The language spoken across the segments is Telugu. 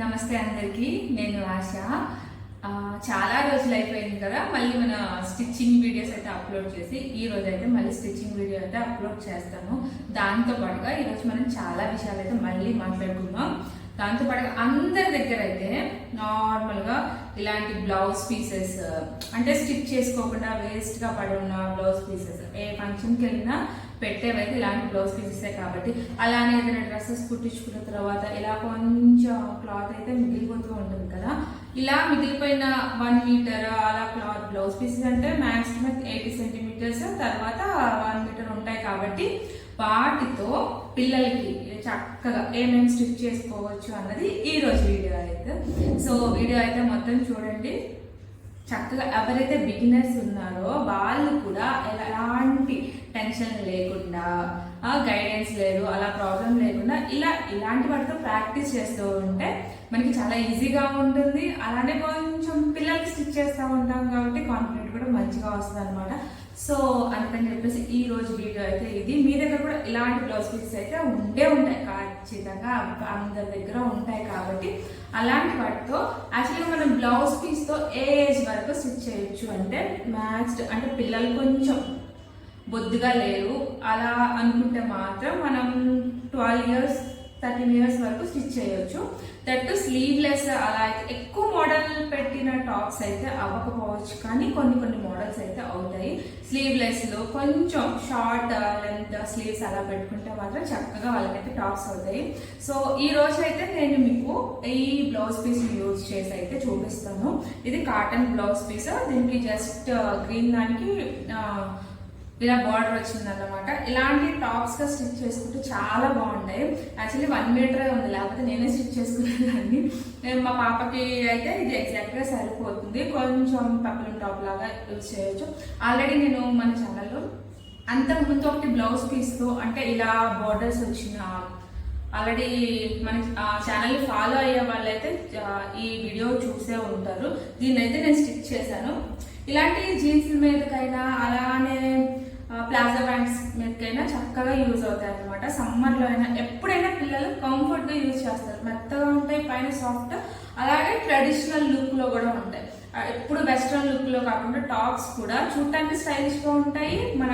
నమస్తే అందరికీ నేను ఆశ. చాలా రోజులు అయిపోయింది కదా మళ్ళీ మన స్టిచ్చింగ్ వీడియోస్ అయితే అప్లోడ్ చేసి ఈ రోజు అయితే మళ్ళీ స్టిచ్చింగ్ వీడియో అయితే అప్లోడ్ చేస్తాను. దాంతో పాటుగా ఈరోజు మనం చాలా విషయాలు అయితే మళ్ళీ మాట్లాడుకుందాం. దాంతో పాటుగా అందరి దగ్గర అయితే నార్మల్గా ఇలాంటి బ్లౌజ్ పీసెస్ అంటే స్టిచ్ చేసుకోకుండా వేస్ట్గా పడి ఉన్న బ్లౌజ్ పీసెస్ ఏ ఫంక్షన్కి వెళ్ళినా పెట్టేవైతే ఇలాంటి బ్లౌజ్ పీసెసే కాబట్టి అలానే ఏదైనా డ్రెస్సెస్ కుట్టించుకున్న తర్వాత ఇలా కొంచెం క్లాత్ అయితే మిగిలిపోతూ ఉంటుంది కదా. ఇలా మిగిలిపోయిన వన్ మీటర్ అలా క్లాత్ బ్లౌజ్ పీసెస్ అంటే మ్యాక్సిమం ఎయిటీ సెంటీమీటర్స్ తర్వాత వన్ మీటర్ ఉంటాయి కాబట్టి వాటితో పిల్లలకి చక్కగా ఏమేమి స్టిచ్ చేసుకోవచ్చు అన్నది ఈ రోజు వీడియో అయితే. సో వీడియో అయితే మొత్తం చూడండి. చక్కగా ఎవరైతే బిగినర్స్ ఉన్నారో వాళ్ళు కూడా ఎలాంటి టెన్షన్ లేకుండా గైడెన్స్ లేదు అలా ప్రాబ్లం లేకుండా ఇలా ఇలాంటి వాటితో ప్రాక్టీస్ చేస్తూ ఉంటే మనకి చాలా ఈజీగా ఉంటుంది. అలానే కొంచెం పిల్లలకి స్టిచ్ చేస్తూ ఉంటాం కాబట్టి కాన్ఫిడెంట్ కూడా మంచిగా వస్తుంది అనమాట సో అందుకని చెప్పేసి ఈ రోజు వీడియో అయితే ఇది. మీ దగ్గర కూడా ఇలాంటి బ్లౌజ్ పీసెస్ అయితే ఉండే ఉంటాయి. ఖచ్చితంగా అందరి దగ్గర ఉంటాయి కాబట్టి అలాంటి వాటితో యాక్చువల్గా మనం బ్లౌజ్ పీస్తో ఏ ఏజ్ వరకు స్టిచ్ చేయొచ్చు. అంటే మ్యాక్స్ అంటే పిల్లలు కొంచెం బొద్దుగా లేరు. అలా అనుకుంటే మాత్రం మనం ట్వెల్వ్ ఇయర్స్ థర్టీన్ ఇయర్స్ వరకు స్టిచ్ చేయొచ్చు. దట్ స్లీవ్లెస్ అలా అయితే ఎక్కువ మోడల్ పెట్టిన టాప్స్ అయితే అవ్వకపోవచ్చు. కానీ కొన్ని కొన్ని మోడల్స్ అయితే అవుతాయి. స్లీవ్లెస్లో కొంచెం షార్ట్ లెంత్ స్లీవ్స్ అలా పెట్టుకుంటే మాత్రం చక్కగా వాళ్ళకైతే టాప్స్ అవుతాయి. సో ఈ రోజు అయితే నేను మీకు ఈ బ్లౌజ్ పీస్ యూజ్ చేసి అయితే చూపిస్తాను. ఇది కాటన్ బ్లౌజ్ పీస్ దీనికి జస్ట్ గ్రీన్ uh, దానికి uh, ఇలా బార్డర్ వచ్చింది అనమాట ఇలాంటి టాప్స్గా స్టిచ్ చేసుకుంటే చాలా బాగుంటాయి. యాక్చువల్లీ వన్ మీటర్ ఉంది లేకపోతే నేనే స్టిచ్ చేసుకునేదాన్ని. నేను మా పాపకి అయితే ఇది ఎగ్జాక్ట్గా సరిపోతుంది. కొంచెం పక్కన టాప్ లాగా యూజ్ చేయొచ్చు. ఆల్రెడీ నేను మన ఛానల్లో అంతకుముందు ఒకటి బ్లౌజ్ పీస్తో అంటే ఇలా బార్డర్స్ వచ్చిన ఆల్రెడీ మన ఛానల్ ఫాలో అయ్యే వాళ్ళైతే ఈ వీడియో చూసే ఉంటారు. దీన్ని అయితే నేను స్టిచ్ చేశాను. ఇలాంటి జీన్స్ మీదకైనా అలానే ప్లాజో ప్యాంట్స్ మీదకైనా చక్కగా యూజ్ అవుతాయి అనమాట సమ్మర్లో అయినా ఎప్పుడైనా పిల్లలు కంఫర్ట్గా యూజ్ చేస్తారు. మెత్తగా ఉంటాయి పైన సాఫ్ట్ అలాగే ట్రెడిషనల్ లుక్లో కూడా ఉంటాయి. ఎప్పుడు వెస్ట్రన్ లుక్లో కాకుండా టాప్స్ కూడా చూడటానికి స్టైలిష్గా ఉంటాయి మన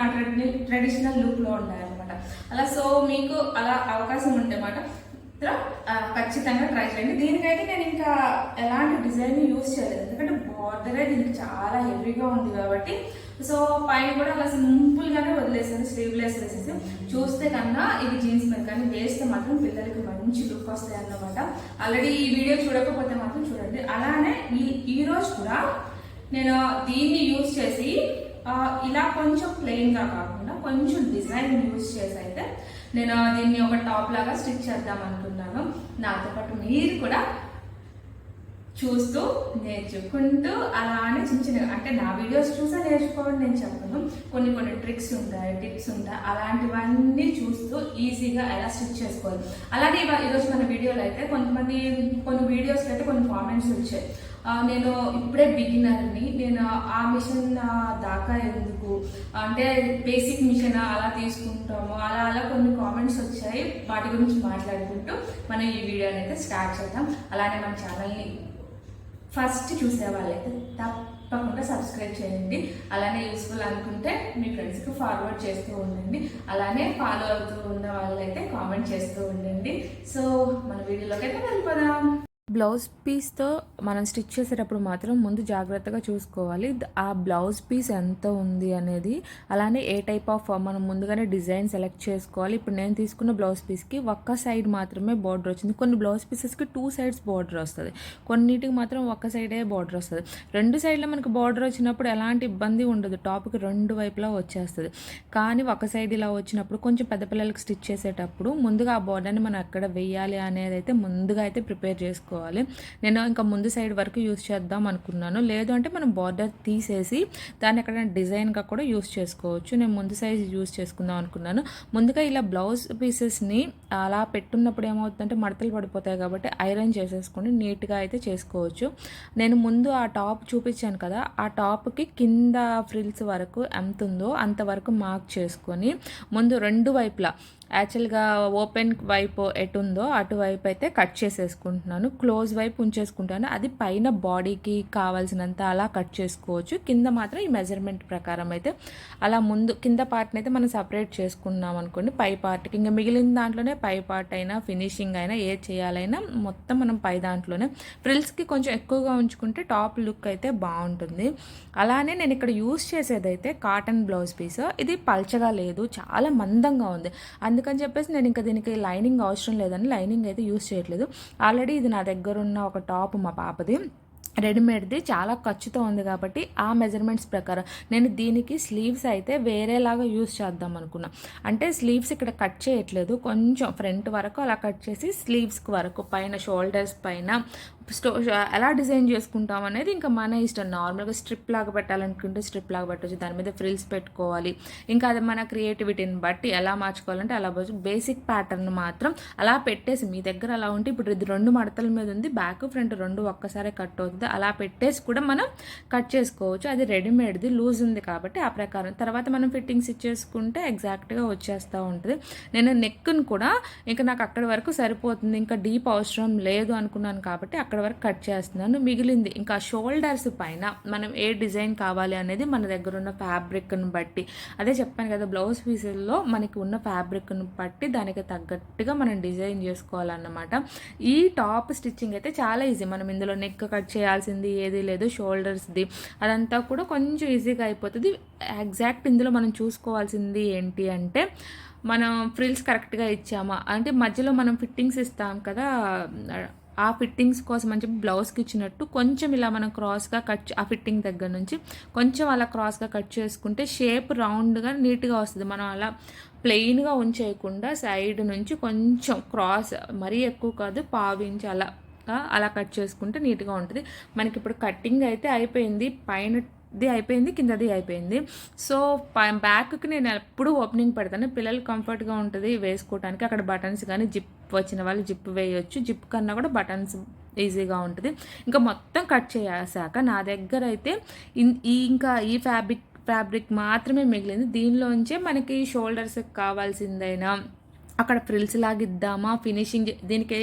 ట్రెడిషనల్ లుక్లో ఉంటాయి అనమాట అలా సో మీకు అలా అవకాశం ఉంటే మాట ఖచ్చితంగా ట్రై చేయండి. దీనికైతే నేను ఇంకా ఎలాంటి డిజైన్ యూజ్ చేయలేదు. ఎందుకంటే బార్డరే దీనికి చాలా హెవీగా ఉంది కాబట్టి సో పైన కూడా అలా సింపుల్గానే వదిలేసాను స్లీవ్లెస్ వేసేసి. చూస్తే కన్నా ఇది జీన్స్ మీద కానీ వేస్తే మాత్రం పిల్లలకి మంచి లుక్ వస్తాయి అన్నమాట ఆల్రెడీ ఈ వీడియో చూడకపోతే మాత్రం చూడండి. అలానే ఈ ఈరోజు కూడా నేను దీన్ని యూజ్ చేసి ఇలా కొంచెం ప్లెయిన్గా కాకుండా కొంచెం డిజైన్ యూజ్ చేసి అయితే నేను దీన్ని ఒక టాప్ లాగా స్టిచ్ చేద్దాం అనుకున్నాను. నాతో పాటు మీరు కూడా చూస్తూ నేర్చుకుంటూ అలానే చిన్న చిన్న అంటే నా వీడియోస్ చూసా నేర్చుకోవడం నేను చెప్పను. కొన్ని కొన్ని ట్రిక్స్ ఉంటాయి టిప్స్ ఉంటాయి. అలాంటివన్నీ చూస్తూ ఈజీగా ఎలా స్టిచ్ చేసుకోవాలి. అలాగే ఈరోజు మన వీడియోలో అయితే కొంతమంది కొన్ని వీడియోస్ అయితే కొన్ని కామెంట్స్ వచ్చాయి. నేను ఇప్పుడే బిగినర్ని నేను ఆ మిషన్ దాకా ఎందుకు? అంటే బేసిక్ మిషన్ అలా తీసుకుంటాము. అలా అలా కొన్ని కామెంట్స్ వచ్చాయి. వాటి గురించి మాట్లాడుకుంటూ మనం ఈ వీడియోని అయితే స్టార్ట్ చేద్దాం. అలానే మన ఛానల్ని ఫస్ట్ చూసే వాళ్ళైతే తప్పకుండా సబ్స్క్రైబ్ చేయండి. అలానే యూస్ఫుల్ అనుకుంటే మీ ఫ్రెండ్స్కి ఫార్వర్డ్ చేస్తూ ఉండండి. అలానే ఫాలో అవుతూ ఉన్న వాళ్ళైతే కామెంట్ చేస్తూ ఉండండి. సో మన వీడియోలోకి అయితే వెళ్ళిపోదాం. బ్లౌజ్ పీస్తో మనం స్టిచ్ చేసేటప్పుడు మాత్రం ముందు జాగ్రత్తగా చూసుకోవాలి. ఆ బ్లౌజ్ పీస్ ఎంత ఉంది అనేది అలానే ఏ టైప్ ఆఫ్ మనం ముందుగానే డిజైన్ సెలెక్ట్ చేసుకోవాలి. ఇప్పుడు నేను తీసుకున్న బ్లౌజ్ పీస్కి ఒక్క సైడ్ మాత్రమే బార్డర్ వచ్చింది. కొన్ని బ్లౌజ్ పీసెస్కి టూ సైడ్స్ బార్డర్ వస్తుంది. కొన్నిటికి మాత్రం ఒక్క సైడే బార్డర్ వస్తుంది. రెండు సైడ్లో మనకు బార్డర్ వచ్చినప్పుడు ఎలాంటి ఇబ్బంది ఉండదు. టాప్కి రెండు వైపులా వచ్చేస్తుంది. కానీ ఒక సైడ్ ఇలా వచ్చినప్పుడు కొంచెం పెద్ద పిల్లలకి స్టిచ్ చేసేటప్పుడు ముందుగా ఆ బార్డర్ని మనం ఎక్కడ వేయాలి అనేది అయితే ముందుగా అయితే ప్రిపేర్ చేసుకోవాలి. నేను ఇంకా ముందు సైడ్ వరకు యూస్ చేద్దాం అనుకున్నాను. లేదు అంటే మనం బార్డర్ తీసేసి దాన్ని ఎక్కడైనా డిజైన్గా కూడా యూస్ చేసుకోవచ్చు. నేను ముందు సైజ్ యూస్ చేసుకుందాం అనుకున్నాను. ముందుగా ఇలా బ్లౌజ్ పీసెస్ని అలా పెట్టున్నప్పుడు ఏమవుతుందంటే మడతలు పడిపోతాయి కాబట్టి ఐరన్ చేసేసుకొని నీట్గా అయితే చేసుకోవచ్చు. నేను ముందు ఆ టాప్ చూపించాను కదా ఆ టాప్కి కింద ఫ్రిల్స్ వరకు ఎంత ఉందో అంతవరకు మార్క్ చేసుకొని ముందు రెండు వైపులా యాక్చువల్గా ఓపెన్ వైపు ఎటు ఉందో అటువైపు అయితే కట్ చేసేసుకుంటున్నాను. క్లోజ్ వైపు ఉంచేసుకుంటాను. అది పైన బాడీకి కావాల్సినంత అలా కట్ చేసుకోవచ్చు. కింద మాత్రం ఈ మెజర్మెంట్ ప్రకారం అయితే అలా ముందు కింద పార్ట్ని అయితే మనం సపరేట్ చేసుకున్నాం అనుకోండి. పై పార్ట్కి ఇంకా మిగిలిన దాంట్లోనే పై పార్ట్ అయినా ఫినిషింగ్ అయినా ఏ చేయాలైనా మొత్తం మనం పై దాంట్లోనే ఫ్రిల్స్కి కొంచెం ఎక్కువగా ఉంచుకుంటే టాప్ లుక్ అయితే బాగుంటుంది. అలానే నేను ఇక్కడ యూస్ చేసేదైతే కాటన్ బ్లౌజ్ పీస్. ఇది పల్చగా లేదు. చాలా మందంగా ఉంది. అందుకని చెప్పేసి నేను ఇంకా దీనికి లైనింగ్ అవసరం లేదని లైనింగ్ అయితే యూస్ చేయట్లేదు. ఆల్రెడీ ఇది నా దగ్గర ఉన్న ఒక టాప్ మా పాపది. రెడీమేడ్ది చాలా ఖర్చుతో ఉంది కాబట్టి ఆ మెజర్మెంట్స్ ప్రకారం నేను దీనికి స్లీవ్స్ అయితే వేరేలాగా యూస్ చేద్దాం అనుకున్నా. అంటే స్లీవ్స్ ఇక్కడ కట్ చేయట్లేదు. కొంచెం ఫ్రంట్ వరకు అలా కట్ చేసి స్లీవ్స్కి వరకు పైన షోల్డర్స్ పైన స్టో ఎలా డిజైన్ చేసుకుంటాం అనేది ఇంకా మన ఇష్టం. నార్మల్గా స్ట్రిప్ లాగా పెట్టాలనుకుంటే స్ట్రిప్ లాగా పెట్టచ్చు. దాని మీద ఫ్రిల్స్ పెట్టుకోవాలి. ఇంకా అది మన క్రియేటివిటీని బట్టి ఎలా మార్చుకోవాలంటే అలా బేసిక్ ప్యాటర్న్ మాత్రం అలా పెట్టేసి మీ దగ్గర అలా ఉంటే ఇప్పుడు ఇది రెండు మడతల మీద ఉంది బ్యాక్ ఫ్రంట్ రెండు ఒక్కసారి కట్ అవుతుంది. అలా పెట్టేసి కూడా మనం కట్ చేసుకోవచ్చు. అది రెడీమేడ్ది లూజ్ ఉంది కాబట్టి ఆ ప్రకారం. తర్వాత మనం ఫిట్టింగ్స్ ఇచ్చేసుకుంటే ఎగ్జాక్ట్గా వచ్చేస్తూ ఉంటుంది. నేను నెక్ను కూడా ఇంకా నాకు అక్కడి వరకు సరిపోతుంది. ఇంకా డీప్ అవసరం లేదు అనుకున్నాను కాబట్టి అక్కడ వరకు కట్ చేస్తున్నాను. మిగిలింది ఇంకా షోల్డర్స్ పైన మనం ఏ డిజైన్ కావాలి అనేది మన దగ్గర ఉన్న ఫ్యాబ్రిక్ను బట్టి. అదే చెప్పాను కదా బ్లౌజ్ పీసెస్లో మనకి ఉన్న ఫ్యాబ్రిక్ను బట్టి దానికి తగ్గట్టుగా మనం డిజైన్ చేసుకోవాలన్నమాట. ఈ టాప్ స్టిచ్చింగ్ అయితే చాలా ఈజీ. మనం ఇందులో నెక్ కట్ చేయాల్సింది ఏది లేదు షోల్డర్స్ది. అదంతా కూడా కొంచెం ఈజీగా అయిపోతుంది. ఎగ్జాక్ట్ ఇందులో మనం చూసుకోవాల్సింది ఏంటి అంటే మనం ఫ్రిల్స్ కరెక్ట్గా ఇచ్చామా? అంటే మధ్యలో మనం ఫిట్టింగ్స్ ఇస్తాం కదా ఆ ఫిట్టింగ్స్ కోసం అని చెప్పి బ్లౌజ్కి ఇచ్చినట్టు కొంచెం ఇలా మనం క్రాస్గా కట్ ఆ ఫిట్టింగ్ దగ్గర నుంచి కొంచెం అలా క్రాస్గా కట్ చేసుకుంటే షేప్ రౌండ్గా నీట్గా వస్తుంది. మనం అలా ప్లెయిన్గా ఉంచేయకుండా సైడ్ నుంచి కొంచెం క్రాస్ మరీ ఎక్కువ కాదు పావించి అలా అలా కట్ చేసుకుంటే నీట్గా ఉంటుంది. మనకి ఇప్పుడు కటింగ్ అయితే అయిపోయింది. పైన ది అయిపోయింది కిందది అయిపోయింది. సో బ్యాక్కి నేను ఎప్పుడు ఓపెనింగ్ పెడతాను. పిల్లలు కంఫర్ట్గా ఉంటుంది వేసుకోవడానికి అక్కడ బటన్స్ కానీ జిప్ వచ్చిన వాళ్ళు జిప్ వేయొచ్చు. జిప్ కన్నా కూడా బటన్స్ ఈజీగా ఉంటుంది. ఇంకా మొత్తం కట్ చేసాక నా దగ్గర అయితే ఈ ఇంకా ఈ ఫ్యాబ్రిక్ ఫ్యాబ్రిక్ మాత్రమే మిగిలింది. దీనిలోంచే మనకి షోల్డర్స్కి కావాల్సిందైనా అక్కడ ఫ్రిల్స్ లాగిద్దామా ఫినిషింగ్ దీనికి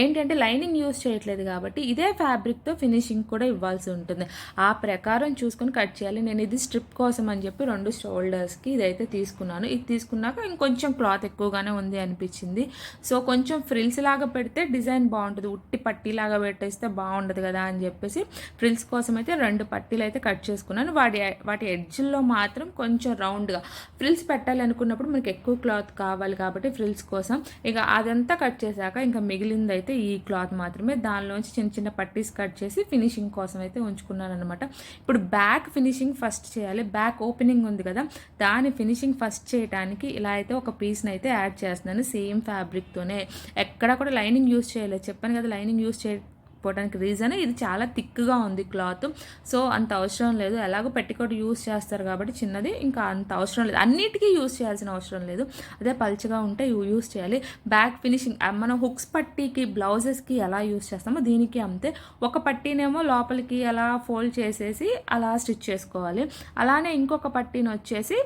ఏంటంటే లైనింగ్ యూస్ చేయట్లేదు కాబట్టి ఇదే ఫ్యాబ్రిక్తో ఫినిషింగ్ కూడా ఇవ్వాల్సి ఉంటుంది. ఆ ప్రకారం చూసుకొని కట్ చేయాలి. నేను ఇది స్ట్రిప్ కోసం అని చెప్పి రెండు షోల్డర్స్కి ఇదైతే తీసుకున్నాను. ఇది తీసుకున్నాక ఇంకొంచెం క్లాత్ ఎక్కువగానే ఉంది అనిపించింది. సో కొంచెం ఫ్రిల్స్ లాగా పెడితే డిజైన్ బాగుంటుంది. ఉట్టి పట్టీలాగా పెట్టేస్తే బాగుండదు కదా అని చెప్పేసి ఫ్రిల్స్ కోసం అయితే రెండు పట్టీలు అయితే కట్ చేసుకున్నాను. వాటి వాటి ఎడ్జ్లో మాత్రం కొంచెం రౌండ్గా. ఫ్రిల్స్ పెట్టాలి అనుకున్నప్పుడు మనకి ఎక్కువ క్లాత్ కావాలి కాబట్టి ఫ్రిల్స్ కోసం. ఇక అదంతా కట్ చేశాక ఇంకా మిగిలింది అయితే ఈ క్లాత్ మాత్రమే. దానిలోంచి చిన్న చిన్న పట్టీస్ కట్ చేసి ఫినిషింగ్ కోసం అయితే ఉంచుకున్నాను అనమాట ఇప్పుడు బ్యాక్ ఫినిషింగ్ ఫస్ట్ చేయాలి. బ్యాక్ ఓపెనింగ్ ఉంది కదా. దాని ఫినిషింగ్ ఫస్ట్ చేయడానికి ఇలా అయితే ఒక పీస్ని అయితే యాడ్ చేస్తున్నాను సేమ్ ఫ్యాబ్రిక్తోనే. ఎక్కడ కూడా లైనింగ్ యూస్ చేయలేదు. చెప్పాను కదా లైనింగ్ యూస్ చే పోవడానికి రీజన్ ఇది చాలా థిక్గా ఉంది క్లాత్. సో అంత అవసరం లేదు. ఎలాగో పెట్టికోట్ యూస్ చేస్తారు కాబట్టి చిన్నది ఇంకా అంత అవసరం లేదు. అన్నిటికీ యూస్ చేయాల్సిన అవసరం లేదు. అదే పల్చగా ఉంటే యూస్ చేయాలి. బ్యాక్ ఫినిషింగ్ మనం హుక్స్ పట్టీకి బ్లౌజెస్కి ఎలా యూస్ చేస్తామో దీనికి అంతే. ఒక పట్టీనేమో లోపలికి అలా ఫోల్డ్ చేసేసి అలా స్టిచ్ చేసుకోవాలి. అలానే ఇంకొక పట్టీని వచ్చేసి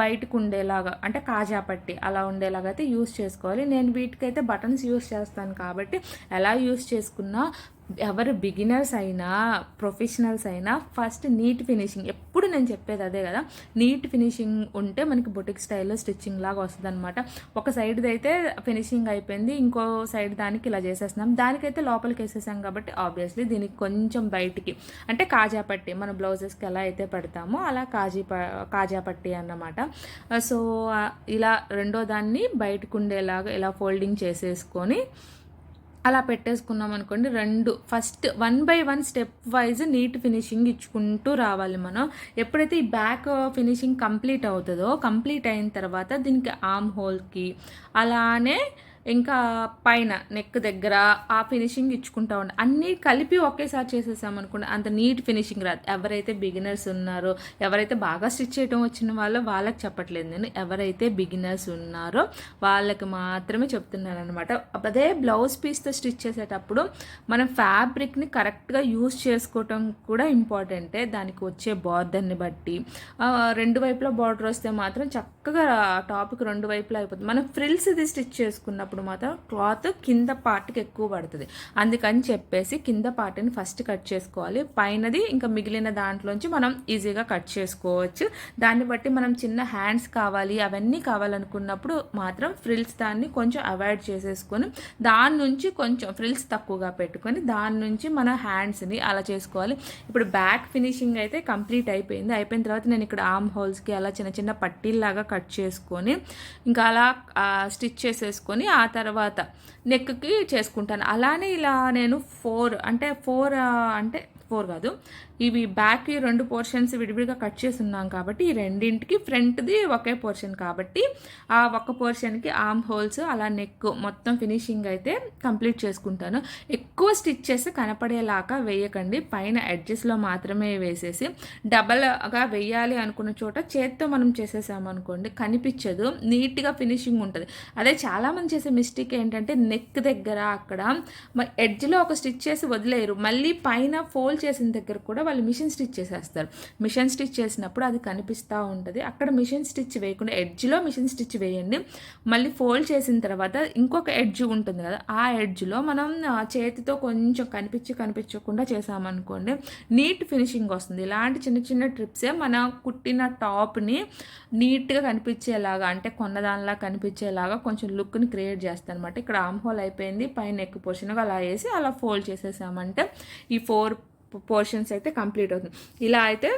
బయటకు ఉండేలాగా అంటే కాజా పట్టి అలా ఉండేలాగా అయితే యూస్ చేసుకోవాలి. నేను వీటికైతే బటన్స్ యూస్ చేస్తాను కాబట్టి ఎలా యూస్ చేసుకున్నా ఎవరు బిగినర్స్ అయినా ప్రొఫెషనల్స్ అయినా ఫస్ట్ నీట్ ఫినిషింగ్ ఎప్పుడు నేను చెప్పేది అదే కదా. నీట్ ఫినిషింగ్ ఉంటే మనకి బొటిక్ స్టైల్లో స్టిచ్చింగ్ లాగా వస్తుంది అనమాట ఒక సైడ్ది అయితే ఫినిషింగ్ అయిపోయింది ఇంకో సైడ్ దానికి ఇలా చేసేస్తున్నాం. దానికైతే లోపలికి వేసేసాం కాబట్టి ఆబ్వియస్లీ దీనికి కొంచెం బయటికి. అంటే కాజా పట్టి మన బ్లౌజెస్కి ఎలా అయితే పెడతామో అలా కాజీ కాజా పట్టి అన్నమాట. సో ఇలా రెండో దాన్ని బయటకు ఉండేలాగా ఇలా ఫోల్డింగ్ చేసేసుకొని అలా పెట్టేసుకున్నాం అనుకోండి రెండు first one by one step wise neat finishing ఇచ్చుకుంటూ రావాలి మనం. ఎప్పుడైతే ఈ బ్యాక్ ఫినిషింగ్ కంప్లీట్ అవుతుందో కంప్లీట్ అయిన తర్వాత దీనికి ఆమ్ హోల్కి అలానే ఇంకా పైన నెక్ దగ్గర ఆ ఫినిషింగ్ ఇచ్చుకుంటా ఉండే అన్నీ కలిపి ఒకేసారి చేసేసాం అనుకోండి అంత నీట్ ఫినిషింగ్ రాదు. ఎవరైతే బిగినర్స్ ఉన్నారో ఎవరైతే బాగా స్టిచ్ చేయడం వచ్చిన వాళ్ళో వాళ్ళకి చెప్పట్లేదు. నేను ఎవరైతే బిగినర్స్ ఉన్నారో వాళ్ళకి మాత్రమే చెప్తున్నాను అనమాట అదే బ్లౌజ్ పీస్తో స్టిచ్ చేసేటప్పుడు మనం ఫ్యాబ్రిక్ని కరెక్ట్గా యూస్ చేసుకోవటం కూడా ఇంపార్టెంటే దానికి వచ్చే బార్డర్ని బట్టి. రెండు వైపులా బార్డర్ వస్తే మాత్రం చక్క చక్కగా టాప్కి రెండు వైపులా అయిపోతుంది. మనం ఫ్రిల్స్ ఇది స్టిచ్ చేసుకున్నప్పుడు మాత్రం క్లాత్ కింద పార్ట్కి ఎక్కువ పడుతుంది. అందుకని చెప్పేసి కింద పార్ట్ని ఫస్ట్ కట్ చేసుకోవాలి. పైనది ఇంకా మిగిలిన దాంట్లోంచి మనం ఈజీగా కట్ చేసుకోవచ్చు. దాన్ని బట్టి మనం చిన్న హ్యాండ్స్ కావాలి అవన్నీ కావాలనుకున్నప్పుడు మాత్రం ఫ్రిల్స్ దాన్ని కొంచెం అవాయిడ్ చేసేసుకొని దాని నుంచి కొంచెం ఫ్రిల్స్ తక్కువగా పెట్టుకొని దాని నుంచి మన హ్యాండ్స్ని అలా చేసుకోవాలి. ఇప్పుడు బ్యాక్ ఫినిషింగ్ అయితే కంప్లీట్ అయిపోయింది. అయిపోయిన తర్వాత నేను ఇక్కడ ఆర్మ్ హోల్స్కి అలా చిన్న చిన్న పట్టీల్లాగా కట్ చేసుకొని ఇంకా అలా స్టిచ్ చేసేసుకొని ఆ తర్వాత నెక్కి చేసుకుంటాను. అలానే ఇలా నేను ఫోర్ అంటే ఫోర్ అంటే ఫోర్ కాదు ఇవి బ్యాక్ రెండు పోర్షన్స్ విడివిడిగా కట్ చేసి ఉన్నాం కాబట్టి ఈ రెండింటికి ఫ్రంట్ది ఒకే పోర్షన్ కాబట్టి ఆ ఒక్క పోర్షన్కి ఆర్మ్ హోల్స్ అలా నెక్ మొత్తం ఫినిషింగ్ అయితే కంప్లీట్ చేసుకుంటాను. ఎక్కువ స్టిచ్ కనపడేలాగా వేయకండి. పైన ఎడ్జెస్లో మాత్రమే వేసేసి డబల్గా వేయాలి అనుకున్న చోట చేత్తో మనం చేసేసామనుకోండి కనిపించదు. నీట్గా ఫినిషింగ్ ఉంటుంది. అదే చాలామంది చేసే మిస్టేక్ ఏంటంటే నెక్ దగ్గర అక్కడ ఎడ్జ్లో ఒక స్టిచ్ చేసి వదిలేయరు. మళ్ళీ పైన ఫోల్డ్ చేసిన దగ్గర కూడా వాళ్ళు మిషన్ స్టిచ్ చేసేస్తారు. మిషన్ స్టిచ్ చేసినప్పుడు అది కనిపిస్తూ ఉంటుంది. అక్కడ మిషన్ స్టిచ్ వేయకుండా ఎడ్జ్లో మిషన్ స్టిచ్ వేయండి. మళ్ళీ ఫోల్డ్ చేసిన తర్వాత ఇంకొక ఎడ్జ్ ఉంటుంది కదా ఆ ఎడ్జ్లో మనం ఆ, చేతితో కొంచెం కనిపించి కనిపించకుండా చేసామనుకోండి నీట్ ఫినిషింగ్ వస్తుంది. ఇలాంటి చిన్న చిన్న ట్రిప్సే మన కుట్టిన టాప్ని నీట్గా కనిపించేలాగా అంటే కొన్నదానిలా కనిపించేలాగా కొంచెం లుక్ని క్రియేట్ చేస్తాను అనమాట ఇక్కడ ఆమ్ హోల్ అయిపోయింది పైన ఎక్కువ పోర్షన్గా అలా వేసి అలా ఫోల్డ్ చేసేసామంటే ఈ ఫోర్ పోర్షన్స్ అయితే కంప్లీట్ అవుతుంది. ఇలా అయితే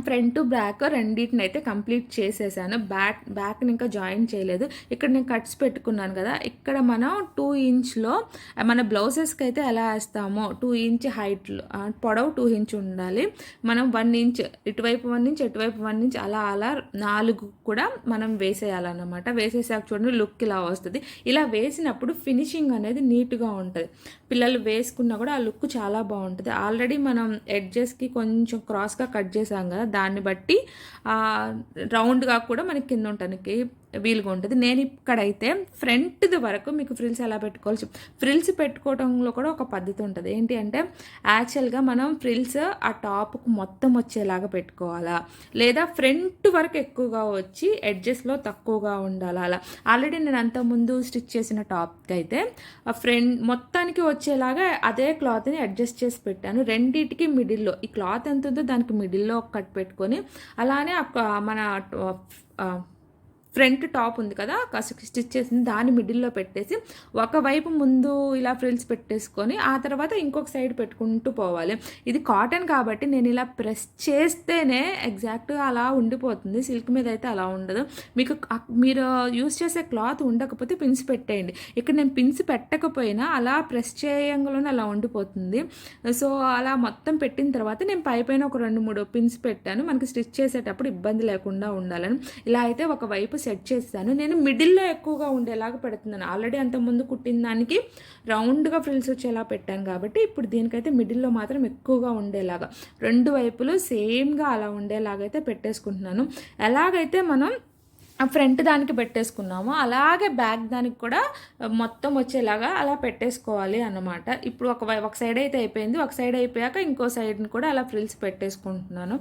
ఫ్రంట్ బ్యాక్ రెండింటిని అయితే కంప్లీట్ చేసేసాను. బ్యాక్ బ్యాక్ని ఇంకా జాయిన్ చేయలేదు. ఇక్కడ నేను కట్స్ పెట్టుకున్నాను కదా. ఇక్కడ మనం టూ ఇంచ్లో మన బ్లౌజెస్కి అయితే ఎలా వేస్తామో టూ ఇంచ్ హైట్లో పొడవు టూ ఇంచ్ ఉండాలి. మనం వన్ ఇంచ్ ఇటువైపు వన్ ఇంచ్ ఇటువైపు వన్ ఇంచ్ అలా అలా నాలుగు కూడా మనం వేసేయాలన్నమాట. వేసేసాక చూడండి లుక్ ఇలా వస్తుంది. ఇలా వేసినప్పుడు ఫినిషింగ్ అనేది నీట్గా ఉంటుంది. పిల్లలు వేసుకున్నా కూడా ఆ లుక్ చాలా బాగుంటుంది. ఆల్రెడీ మనం ఎడ్జెస్కి కొంచెం క్రాస్గా కట్ చేసాం కదా దాన్ని బట్టి రౌండ్గా కూడా మనకి కింద ఉండటానికి వీలుగా ఉంటుంది. నేను ఇక్కడైతే ఫ్రంట్ది వరకు మీకు ఫ్రిల్స్ ఎలా పెట్టుకోవచ్చు ఫ్రిల్స్ పెట్టుకోవడంలో కూడా ఒక పద్ధతి ఉంటుంది. ఏంటి అంటే యాక్చువల్గా మనం ఫ్రిల్స్ ఆ టాప్కు మొత్తం వచ్చేలాగా పెట్టుకోవాలా? లేదా ఫ్రంట్ వరకు ఎక్కువగా వచ్చి ఎడ్జెస్లో తక్కువగా ఉండాలా? అలా ఆల్రెడీ నేను అంతకుముందు స్టిచ్ చేసిన టాప్కి అయితే ఫ్రంట్ మొత్తానికి వచ్చేలాగా అదే క్లాత్ని అడ్జస్ట్ చేసి పెట్టాను. రెండింటికి మిడిల్లో ఈ క్లాత్ ఎంత ఉందో దానికి మిడిల్లో ఒక కట్ పెట్టుకొని అలానే మన ఫ్రంట్ టాప్ ఉంది కదా స్టిచ్ చేసింది దాన్ని మిడిల్లో పెట్టేసి ఒకవైపు ముందు ఇలా ఫ్రిల్స్ పెట్టేసుకొని ఆ తర్వాత ఇంకొక సైడ్ పెట్టుకుంటూ పోవాలి. ఇది కాటన్ కాబట్టి నేను ఇలా ప్రెస్ చేస్తేనే ఎగ్జాక్ట్గా అలా ఉండిపోతుంది. సిల్క్ మీద అయితే అలా ఉండదు. మీకు మీరు యూస్ చేసే క్లాత్ ఉండకపోతే పిన్స్ పెట్టేయండి. ఇక్కడ నేను పిన్స్ పెట్టకపోయినా అలా ప్రెస్ చేయంగానే అలా ఉండిపోతుంది. సో అలా మొత్తం పెట్టిన తర్వాత నేను పైపైన ఒక రెండు మూడు పిన్స్ పెట్టాను. మనకి స్టిచ్ చేసేటప్పుడు ఇబ్బంది లేకుండా ఉండాలని. ఇలా అయితే ఒకవైపు సెట్ చేస్తాను. నేను మిడిల్లో ఎక్కువగా ఉండేలాగా పెడుతున్నాను. ఆల్రెడీ అంత ముందు కుట్టిన దానికి రౌండ్గా ఫ్రిల్స్ వచ్చేలా పెట్టాను కాబట్టి ఇప్పుడు దీనికైతే మిడిల్లో మాత్రం ఎక్కువగా ఉండేలాగా రెండు వైపులు సేమ్గా అలా ఉండేలాగా అయితే పెట్టేసుకుంటున్నాను. ఎలాగైతే మనం ఫ్రంట్ దానికి పెట్టేసుకున్నాము. అలాగే బ్యాక్ దానికి కూడా మొత్తం వచ్చేలాగా అలా పెట్టేసుకోవాలి అన్నమాట. ఇప్పుడు ఒక ఒక సైడ్ అయితే అయిపోయింది. ఒక సైడ్ అయిపోయాక ఇంకో సైడ్ని కూడా అలా ఫ్రిల్స్ పెట్టేసుకుంటున్నాను.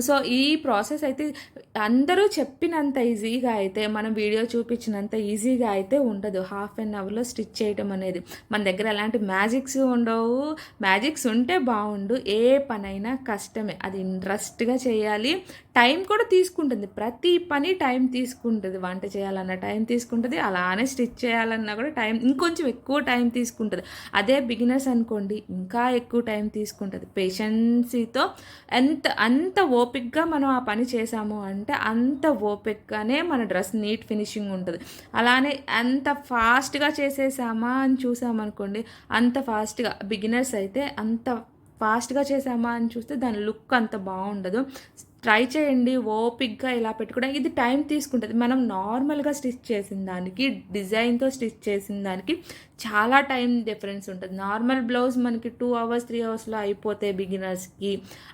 సో ఈ ప్రాసెస్ అయితే అందరూ చెప్పినంత ఈజీగా అయితే మనం వీడియో చూపించినంత ఈజీగా అయితే ఉండదు. హాఫ్ అన్ అవర్లో స్టిచ్ చేయడం అనేది. మన దగ్గర ఎలాంటి మ్యాజిక్స్ ఉండవు. మ్యాజిక్స్ ఉంటే బాగుండు. ఏ పనైనా కష్టమే. అది ఇంట్రెస్ట్గా చేయాలి. టైం కూడా తీసుకుంటుంది. ప్రతి పని టైం తీసుకుంటుంది. వంట చేయాలన్న టైం తీసుకుంటుంది. అలానే స్టిచ్ చేయాలన్నా కూడా టైం ఇంకొంచెం ఎక్కువ టైం తీసుకుంటుంది. అదే బిగినర్స్ అనుకోండి ఇంకా ఎక్కువ టైం తీసుకుంటుంది. పేషెన్సీతో ఎంత అంత ఓపిక్గా మనం ఆ పని చేసాము అంటే అంత ఓపిక్గానే మన డ్రెస్ నీట్ ఫినిషింగ్ ఉంటుంది. అలానే అంత ఫాస్ట్గా చేసేసామా అని చూసామనుకోండి అంత ఫాస్ట్గా బిగినర్స్ అయితే అంత ఫాస్ట్గా చేసామా అని చూస్తే దాని లుక్ అంత బాగుండదు. ట్రై చేయండి ఓపిక్గా ఇలా పెట్టుకోవడానికి. ఇది టైం తీసుకుంటుంది. మనం నార్మల్గా స్టిచ్ చేసిన దానికి డిజైన్తో స్టిచ్ చేసిన దానికి చాలా టైం డిఫరెన్స్ ఉంటుంది. నార్మల్ బ్లౌజ్ మనకి టూ అవర్స్ త్రీ అవర్స్లో అయిపోతాయి బిగినర్స్కి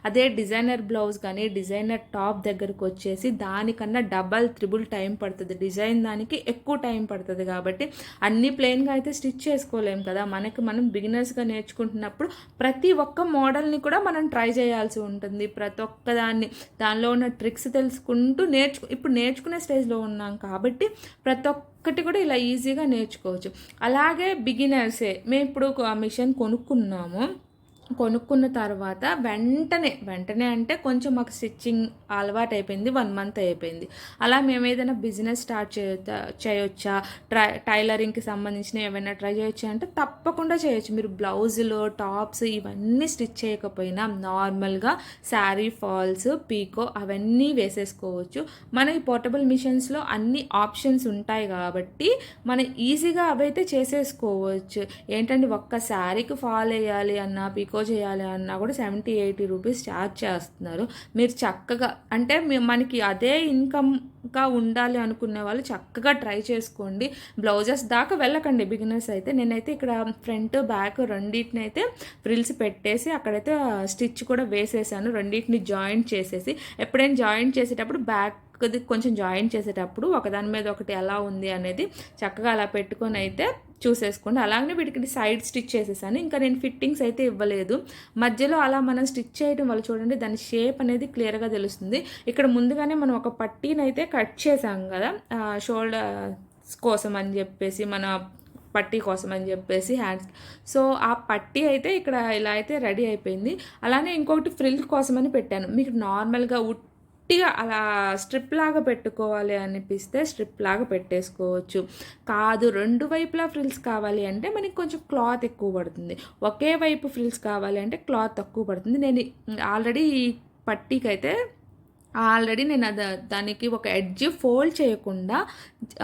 అదే డిజైనర్ బ్లౌజ్ కానీ డిజైనర్ టాప్ దగ్గరకు వచ్చేసి దానికన్నా డబల్ త్రిబుల్ టైం పడుతుంది. డిజైన్ దానికి ఎక్కువ టైం పడుతుంది కాబట్టి అన్ని ప్లెయిన్గా అయితే స్టిచ్ చేసుకోలేం కదా. మనకి మనం బిగినర్స్గా నేర్చుకుంటున్నప్పుడు ప్రతి ఒక్క మోడల్ని కూడా మనం ట్రై చేయాల్సి ఉంటుంది. ప్రతి ఒక్కదాన్ని దానిలో ఉన్న ట్రిక్స్ తెలుసుకుంటూ నేర్చు ఇప్పుడు నేర్చుకునే స్టేజ్లో ఉన్నాం కాబట్టి ప్రతి ఒక్కటి కూడా ఇలా ఈజీగా నేర్చుకోవచ్చు. అలాగే బిగినర్సే మేము ఇప్పుడు ఒక మిషన్ కొనుక్కున్నాము. కొనుక్కున్న తర్వాత వెంటనే వెంటనే అంటే కొంచెం మాకు స్టిచ్చింగ్ అలవాటు అయిపోయింది వన్ మంత్ అయిపోయింది. అలా మేము ఏదైనా బిజినెస్ స్టార్ట్ చేయ చేయొచ్చా? ట్రై టైలరింగ్కి సంబంధించిన ఏమైనా ట్రై చేయొచ్చా అంటే తప్పకుండా చేయొచ్చు. మీరు బ్లౌజులు టాప్స్ ఇవన్నీ స్టిచ్ చేయకపోయినా నార్మల్గా శారీ ఫాల్స్ పీకో అవన్నీ వేసేసుకోవచ్చు. మన ఈ పోర్టబుల్ మిషన్స్లో అన్ని ఆప్షన్స్ ఉంటాయి కాబట్టి మనం ఈజీగా అవైతే చేసేసుకోవచ్చు. ఏంటంటే ఒక్క శారీకి ఫాల్ వేయాలి అన్న పీకో చేయాలి అన్నా కూడా సెవెంటీ ఎయిటీ రూపీస్ ఛార్జ్ చేస్తున్నారు. మీరు చక్కగా అంటే మనకి అదే ఇన్కమ్గా ఉండాలి అనుకునే వాళ్ళు చక్కగా ట్రై చేసుకోండి. బ్లౌజెస్ దాకా వెళ్ళకండి బిగినర్స్ అయితే. నేనైతే ఇక్కడ ఫ్రంట్ బ్యాక్ రెండింటిని అయితే ఫ్రిల్స్ పెట్టేసి అక్కడైతే స్టిచ్ కూడా వేసేసాను. రెండింటిని జాయింట్ చేసేసి. ఎప్పుడైనా జాయింట్ చేసేటప్పుడు బ్యాక్ కొద్ది కొంచెం జాయిన్ చేసేటప్పుడు ఒకదాని మీద ఒకటి ఎలా ఉంది అనేది చక్కగా అలా పెట్టుకొని అయితే చూసేసుకోండి. అలాగనే వీటికి సైడ్ స్టిచ్ చేసేసాను. ఇంకా నేను ఫిట్టింగ్స్ అయితే ఇవ్వలేదు. మధ్యలో అలా మనం స్టిచ్ చేయడం వల్ల చూడండి దాని షేప్ అనేది క్లియర్గా తెలుస్తుంది. ఇక్కడ ముందుగానే మనం ఒక పట్టీని అయితే కట్ చేసాం కదా షోల్డర్స్ కోసం అని చెప్పేసి మన పట్టీ కోసం అని చెప్పేసి హ్యాండ్స్. సో ఆ పట్టీ అయితే ఇక్కడ ఇలా అయితే రెడీ అయిపోయింది. అలానే ఇంకొకటి ఫ్రిల్ కోసం అని పెట్టాను. మీకు నార్మల్గా ఉట్ గట్టిగా అలా స్ట్రిప్ లాగా పెట్టుకోవాలి అనిపిస్తే స్ట్రిప్ లాగా పెట్టేసుకోవచ్చు. కాదు రెండు వైపులా ఫ్రిల్స్ కావాలి అంటే మనకి కొంచెం క్లాత్ ఎక్కువ పడుతుంది. ఒకే వైపు ఫ్రిల్స్ కావాలి అంటే క్లాత్ తక్కువ పడుతుంది. నేను ఆల్రెడీ ఈ పట్టీకి అయితే ఆల్రెడీ నేను అది దానికి ఒక ఎడ్జ్ ఫోల్డ్ చేయకుండా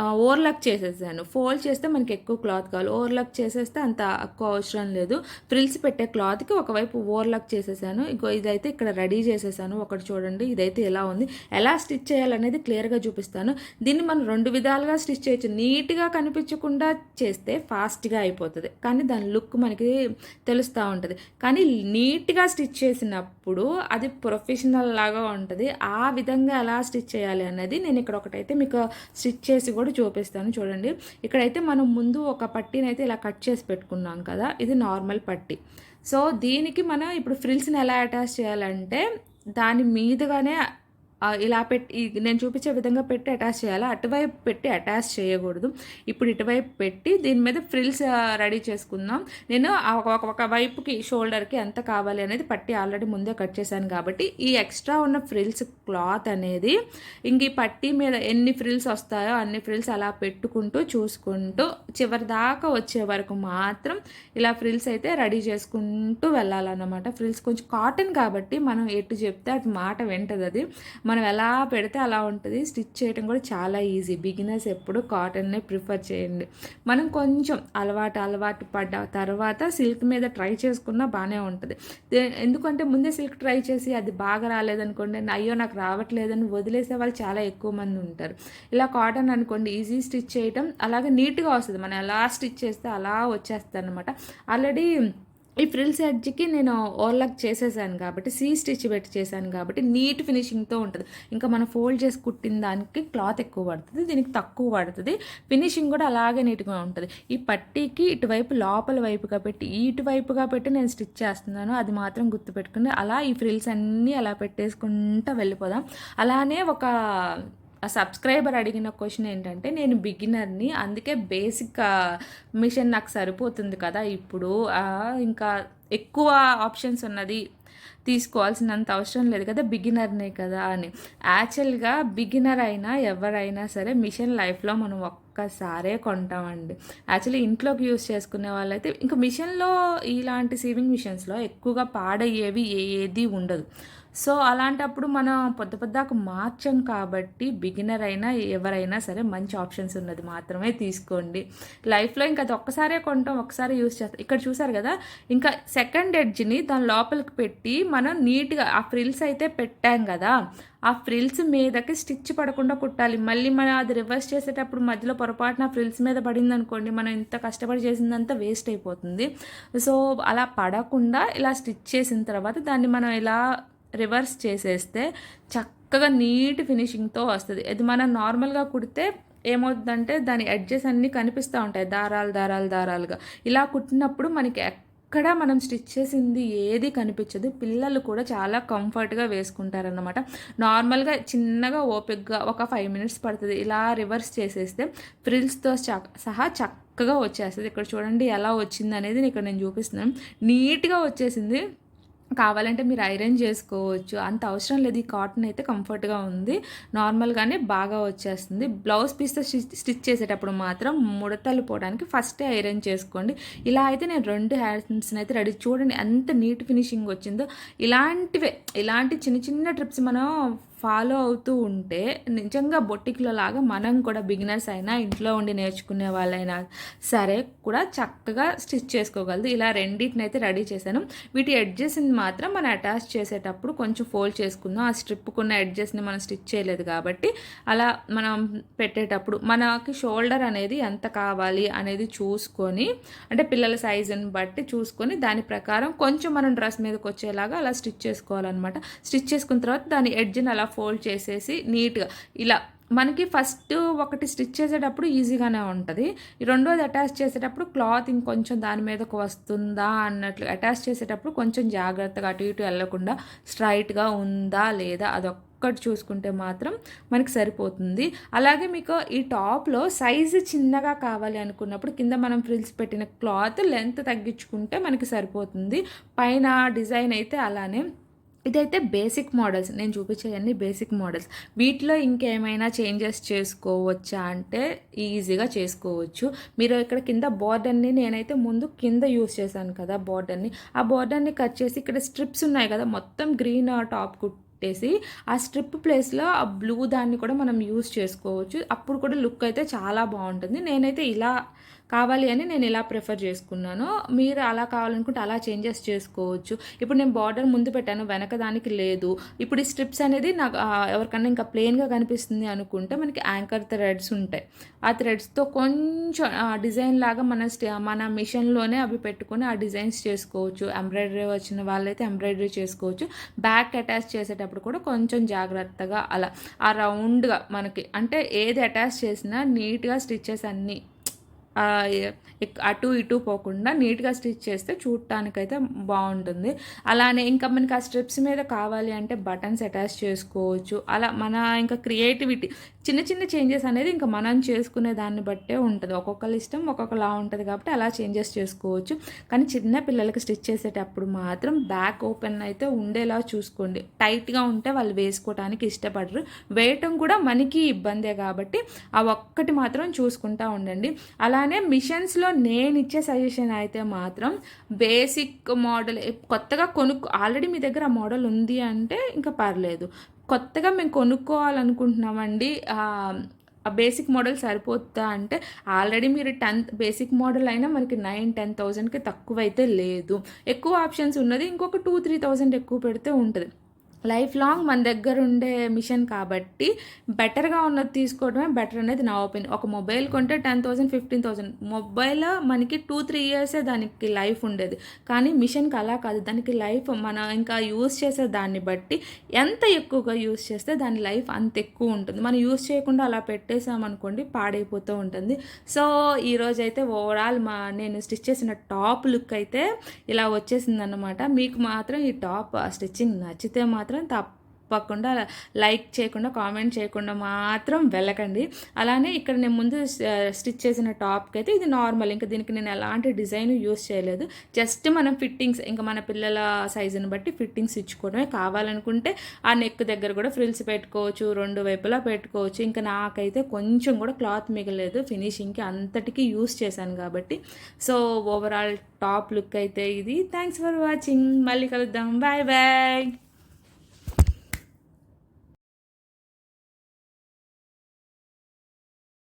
ఓవర్లక్ చేసేసాను. ఫోల్డ్ చేస్తే మనకి ఎక్కువ క్లాత్ కావాలి. ఓవర్లక్ చేసేస్తే అంత ఎక్కువ అవసరం లేదు. ఫ్రిల్స్ పెట్టే క్లాత్కి ఒకవైపు ఓవర్లక్ చేసేసాను. ఇంకో ఇదైతే ఇక్కడ రెడీ చేసేసాను. ఒకటి చూడండి ఇదైతే ఎలా ఉంది. ఎలా స్టిచ్ చేయాలనేది క్లియర్గా చూపిస్తాను. దీన్ని మనం రెండు విధాలుగా స్టిచ్ చేయొచ్చు. నీట్గా కనిపించకుండా చేస్తే ఫాస్ట్గా అయిపోతుంది. కానీ దాని లుక్ మనకి తెలుస్తూ ఉంటుంది. కానీ నీట్గా స్టిచ్ చేసినప్పుడు అది ప్రొఫెషనల్ లాగా ఉంటుంది. ఆ ఆ విధంగా ఎలా స్టిచ్ చేయాలి అన్నది నేను ఇక్కడ ఒకటైతే మీకు స్టిచ్ చేసి కూడా చూపిస్తాను చూడండి. ఇక్కడైతే మనం ముందు ఒక పట్టీని అయితే ఇలా కట్ చేసి పెట్టుకున్నాం కదా ఇది నార్మల్ పట్టీ. సో దీనికి మనం ఇప్పుడు ఫ్రిల్స్ని ఎలా అటాచ్ చేయాలంటే దాని మీదుగానే ఇలా పెట్టి నేను చూపించే విధంగా పెట్టి అటాచ్ చేయాలి? అటువైపు పెట్టి అటాచ్ చేయకూడదు. ఇప్పుడు ఇటువైపు పెట్టి దీని మీద ఫ్రిల్స్ రెడీ చేసుకుందాం. నేను ఒక ఒక- ఒక వైపుకి షోల్డర్కి ఎంత కావాలి అనేది పట్టి ఆల్రెడీ ముందే కట్ చేశాను కాబట్టి ఈ ఎక్స్ట్రా ఉన్న ఫ్రిల్స్ క్లాత్ అనేది ఇంక ఈ పట్టి మీద ఎన్ని ఫ్రిల్స్ వస్తాయో అన్ని ఫ్రిల్స్ అలా పెట్టుకుంటూ చూసుకుంటూ చివరి దాకా వచ్చే వరకు మాత్రం ఇలా ఫ్రిల్స్ అయితే రెడీ చేసుకుంటూ వెళ్ళాలన్నమాట. ఫ్రిల్స్ కొంచెం కాటన్ కాబట్టి మనం ఎటు చెప్తే అది మాట వింటది అది. మనం ఎలా పెడితే అలా ఉంటుంది. స్టిచ్ చేయడం కూడా చాలా ఈజీ. బిగినర్స్ ఎప్పుడు కాటన్నే ప్రిఫర్ చేయండి. మనం కొంచెం అలవాటు అలవాటు పడ్డ తర్వాత సిల్క్ మీద ట్రై చేసుకున్నా బాగానే ఉంటుంది. ఎందుకంటే ముందే సిల్క్ ట్రై చేసి అది బాగా రాలేదనుకోండి అయ్యో నాకు రావట్లేదని వదిలేసే వాళ్ళు చాలా ఎక్కువ మంది ఉంటారు. ఇలా కాటన్ అనుకోండి ఈజీ స్టిచ్ చేయటం అలాగే నీట్గా వస్తుంది. మనం ఎలా స్టిచ్ చేస్తే అలా వచ్చేస్తుంది అనమాట ఆల్రెడీ ఈ ఫ్రిల్స్ ఎడ్జ్కి నేను ఓవర్లాక్ చేసేసాను కాబట్టి సీ స్టిచ్ పెట్టి చేశాను కాబట్టి నీట్ ఫినిషింగ్తో ఉంటుంది. ఇంకా మనం ఫోల్డ్ చేసి కుట్టిన దానికి క్లాత్ ఎక్కువ పడుతుంది దీనికి తక్కువ పడుతుంది. ఫినిషింగ్ కూడా అలాగే నీట్గా ఉంటుంది. ఈ పట్టీకి ఇటువైపు లోపల వైపుగా పెట్టి ఇటువైపుగా పెట్టి నేను స్టిచ్ చేస్తున్నాను. అది మాత్రం గుర్తుపెట్టుకుని అలా ఈ ఫ్రిల్స్ అన్నీ అలా పెట్టేసుకుంటూ వెళ్ళిపోదాం. అలానే ఒక ఆ సబ్స్క్రైబర్ అడిగిన క్వశ్చన్ ఏంటంటే నేను బిగినర్ని అందుకే బేసిక్ మిషన్ నాకు సరిపోతుంది కదా ఇప్పుడు. ఇంకా ఎక్కువ ఆప్షన్స్ ఉన్నది తీసుకోవాల్సినంత అవసరం లేదు కదా బిగినర్నే కదా అని. యాక్చువల్గా బిగినర్ అయినా ఎవరైనా సరే మిషన్ లైఫ్లో మనం ఒక్కసారే కొంటామండి. యాక్చువల్లీ ఇంట్లోకి యూస్ చేసుకునే వాళ్ళైతే ఇంకా మిషన్లో ఇలాంటి సీవింగ్ మిషన్స్లో ఎక్కువగా పాడయ్యేవి ఏది ఉండదు. సో అలాంటప్పుడు మనం పొద్దు పొద్దాకు మార్చం కాబట్టి బిగినర్ అయినా ఎవరైనా సరే మంచి ఆప్షన్స్ ఉన్నది మాత్రమే తీసుకోండి. లైఫ్లో ఇంకా అది ఒక్కసారే కొంటాం ఒకసారి యూస్ చేస్తాం. ఇక్కడ చూసారు కదా ఇంకా సెకండ్ ఎడ్జ్ని దాని లోపలికి పెట్టి మనం నీట్గా ఆ ఫ్రిల్స్ అయితే పెట్టాం కదా ఆ ఫ్రిల్స్ మీదకి స్టిచ్ పడకుండా కుట్టాలి. మళ్ళీ మనం అది రివర్స్ చేసేటప్పుడు మధ్యలో పొరపాటున ఫ్రిల్స్ మీద పడింది అనుకోండి మనం ఇంత కష్టపడి చేసిందంతా వేస్ట్ అయిపోతుంది. సో అలా పడకుండా ఇలా స్టిచ్ చేసిన తర్వాత దాన్ని మనం ఇలా రివర్స్ చేసేస్తే చక్కగా నీట్ ఫినిషింగ్తో వస్తుంది. అది మనం నార్మల్గా కుడితే ఏమవుతుందంటే దాని ఎడ్జెస్ అన్నీ కనిపిస్తూ ఉంటాయి. దారాలు దారాలు దారాలుగా. ఇలా కుట్టినప్పుడు మనకి ఎక్కడ మనం స్టిచ్ చేసింది ఏది కనిపించదు. పిల్లలు కూడా చాలా కంఫర్ట్గా వేసుకుంటారన్నమాట. నార్మల్గా చిన్నగా ఓపిక్గా ఒక ఫైవ్ మినిట్స్ పడుతుంది. ఇలా రివర్స్ చేసేస్తే ఫ్రిల్స్తో సహా చక్కగా వచ్చేస్తుంది. ఇక్కడ చూడండి ఎలా వచ్చింది అనేది ఇక్కడ నేను చూపిస్తున్నాను. నీట్గా వచ్చేసింది. కావాలంటే మీరు ఐరన్ చేసుకోవచ్చు. అంత అవసరం లేదు. ఈ కాటన్ అయితే కంఫర్ట్గా ఉంది. నార్మల్గానే బాగా వచ్చేస్తుంది. బ్లౌజ్ పీస్తో స్టిచ్ చేసేటప్పుడు మాత్రం ముడతలు పోవడానికి ఫస్టే ఐరన్ చేసుకోండి. ఇలా అయితే నేను రెండు హ్యాండ్స్ని అయితే రెడీ చూడండి ఎంత నీట్ ఫినిషింగ్ వచ్చిందో. ఇలాంటివే ఇలాంటి చిన్న చిన్న ట్రిప్స్ మనం ఫాలో అవుతూ ఉంటే నిజంగా బొట్టిక్లో లాగా మనం కూడా బిగినర్స్ అయినా ఇంట్లో ఉండి నేర్చుకునే వాళ్ళైనా సరే కూడా చక్కగా స్టిచ్ చేసుకోగలదు. ఇలా రెండింటిని అయితే రెడీ చేశాను. వీటి ఎడ్జెస్ని మాత్రం మనం అటాచ్ చేసేటప్పుడు కొంచెం ఫోల్డ్ చేసుకుందాం. ఆ స్ట్రిప్కున్న ఎడ్జెస్ని మనం స్టిచ్ చేయలేదు కాబట్టి అలా మనం పెట్టేటప్పుడు మనకి షోల్డర్ అనేది ఎంత కావాలి అనేది చూసుకొని అంటే పిల్లల సైజుని బట్టి చూసుకొని దాని ప్రకారం కొంచెం మనం డ్రెస్ మీదకి వచ్చేలాగా అలా స్టిచ్ చేసుకోవాలన్నమాట. స్టిచ్ చేసుకున్న తర్వాత దాని ఎడ్జ్ని అలా ఫోల్డ్ చేసేసి నీట్గా. ఇలా మనకి ఫస్ట్ ఒకటి స్టిచ్ చేసేటప్పుడు ఈజీగానే ఉంటుంది. రెండోది అటాచ్ చేసేటప్పుడు క్లాత్ ఇంకొంచెం దాని మీదకు వస్తుందా అన్నట్లు అటాచ్ చేసేటప్పుడు కొంచెం జాగ్రత్తగా అటు ఇటు వెళ్ళకుండా స్ట్రైట్గా ఉందా లేదా అదొక్కటి చూసుకుంటే మాత్రం మనకి సరిపోతుంది. అలాగే మీకు ఈ టాప్లో సైజు చిన్నగా కావాలి అనుకున్నప్పుడు కింద మనం ఫ్రిల్స్ పెట్టిన క్లాత్ లెంత్ తగ్గించుకుంటే మనకి సరిపోతుంది. పైన డిజైన్ అయితే అలానే. ఇదైతే బేసిక్ మోడల్స్ నేను చూపించేవన్నీ బేసిక్ మోడల్స్. వీటిలో ఇంకేమైనా చేంజెస్ చేసుకోవచ్చా అంటే ఈజీగా చేసుకోవచ్చు. మీరు ఇక్కడ కింద బోర్డర్ని నేనైతే ముందు కింద యూస్ చేశాను కదా బోర్డర్ని. ఆ బోర్డర్ని కట్ చేసి ఇక్కడ స్ట్రిప్స్ ఉన్నాయి కదా మొత్తం గ్రీన్ టాప్ కుట్టేసి ఆ స్ట్రిప్ ప్లేస్లో ఆ బ్లూ దాన్ని కూడా మనం యూస్ చేసుకోవచ్చు. అప్పుడు కూడా లుక్ అయితే చాలా బాగుంటుంది. నేనైతే ఇలా కావాలి అని నేను ఇలా ప్రిఫర్ చేసుకున్నాను మీరు అలా కావాలనుకుంటే అలా చేంజెస్ చేసుకోవచ్చు. ఇప్పుడు నేను బార్డర్ ముందు పెట్టాను వెనక దానికి లేదు. ఇప్పుడు ఈ స్ట్రిప్స్ అనేది నాకు ఎవరికన్నా ఇంకా ప్లెయిన్గా కనిపిస్తుంది అనుకుంటే మనకి యాంకర్ థ్రెడ్స్ ఉంటాయి. ఆ థ్రెడ్స్తో కొంచెం డిజైన్ లాగా మన మన మిషన్లోనే అవి పెట్టుకొని ఆ డిజైన్స్ చేసుకోవచ్చు. ఎంబ్రాయిడరీ వచ్చిన వాళ్ళైతే ఎంబ్రాయిడరీ చేసుకోవచ్చు. బ్యాక్ అటాచ్ చేసేటప్పుడు కూడా కొంచెం జాగ్రత్తగా అలా ఆ రౌండ్గా మనకి అంటే ఏది అటాచ్ చేసినా నీట్గా స్టిచ్చెస్ అన్నీ అటు ఇటు పోకుండా నీట్గా స్టిచ్ చేస్తే చూడటానికైతే బాగుంటుంది అలానే ఇంకా మనకి ఆ స్ట్రిప్స్ మీద కావాలి అంటే బటన్స్ అటాచ్ చేసుకోవచ్చు. అలా మన ఇంకా క్రియేటివిటీ చిన్న చిన్న చేంజెస్ అనేది ఇంకా మనం చేసుకునే దాన్ని బట్టే ఉంటుంది. ఒక్కొక్కరి ఇష్టం ఒక్కొక్కలా ఉంటుంది కాబట్టి అలా చేంజెస్ చేసుకోవచ్చు. కానీ చిన్న పిల్లలకి స్టిచ్ చేసేటప్పుడు మాత్రం బ్యాక్ ఓపెన్ అయితే ఉండేలా చూసుకోండి. టైట్గా ఉంటే వాళ్ళు వేసుకోవడానికి ఇష్టపడరు. వేయటం కూడా మనకి ఇబ్బందే కాబట్టి ఆ ఒక్కటి మాత్రం చూసుకుంటా ఉండండి. అలా అలానే మిషన్స్లో నేను ఇచ్చే సజెషన్ అయితే మాత్రం బేసిక్ మోడల్ కొత్తగా కొనుక్కు ఆల్రెడీ మీ దగ్గర మోడల్ ఉంది అంటే ఇంకా పర్లేదు. కొత్తగా మేము కొనుక్కోవాలనుకుంటున్నామండి ఆ, ఆ బేసిక్ మోడల్ సరిపోతుందా అంటే ఆల్రెడీ మీరు టెన్త్ బేసిక్ మోడల్ అయినా మనకి నైన్ టెన్ థౌజండ్కి తక్కువ అయితే లేదు. ఎక్కువ ఆప్షన్స్ ఉన్నది ఇంకొక టూ త్రీ థౌజండ్ ఎక్కువ పెడితే ఉంటుంది. లైఫ్ లాంగ్ మన దగ్గర ఉండే మిషన్ కాబట్టి బెటర్గా ఉన్నది తీసుకోవడమే బెటర్ అనేది నా ఒపీనియన్. ఒక మొబైల్ కొంటే ten thousand fifteen thousand. Mobile మనకి టూ త్రీ ఇయర్సే దానికి లైఫ్ ఉండేది. కానీ మిషన్కి అలా కాదు. దానికి లైఫ్ మన ఇంకా యూస్ చేసే దాన్ని బట్టి ఎంత ఎక్కువగా యూస్ చేస్తే దాని లైఫ్ అంత ఎక్కువ ఉంటుంది. మనం యూస్ చేయకుండా అలా పెట్టేసామనుకోండి పాడైపోతూ ఉంటుంది. సో ఈరోజు అయితే ఓవరాల్ మా నేను స్టిచ్ చేసిన టాప్ లుక్ అయితే ఇలా వచ్చేసిందనమాట మీకు మాత్రం ఈ టాప్ స్టిచ్చింగ్ నచ్చితే మాత్రం తప్పకుండా లైక్ చేయకుండా కామెంట్ చేయకుండా మాత్రం వెళ్ళకండి. అలానే ఇక్కడ నేను ముందు స్టిచ్ చేసిన టాప్కి అయితే ఇది నార్మల్. ఇంకా దీనికి నేను ఎలాంటి డిజైన్ యూస్ చేయలేదు. జస్ట్ మనం ఫిట్టింగ్స్ ఇంకా మన పిల్లల సైజుని బట్టి ఫిట్టింగ్స్ ఇచ్చుకోవడమే. కావాలనుకుంటే ఆ నెక్ దగ్గర కూడా ఫ్రిల్స్ పెట్టుకోవచ్చు రెండు వైపులా పెట్టుకోవచ్చు. ఇంకా నాకైతే కొంచెం కూడా క్లాత్ మిగలేదు. ఫినిషింగ్కి అంతటికి యూస్ చేశాను కాబట్టి. సో ఓవరాల్ టాప్ లుక్ అయితే ఇది. Thanks for watching. మళ్ళీ కలుద్దాం. Bye bye.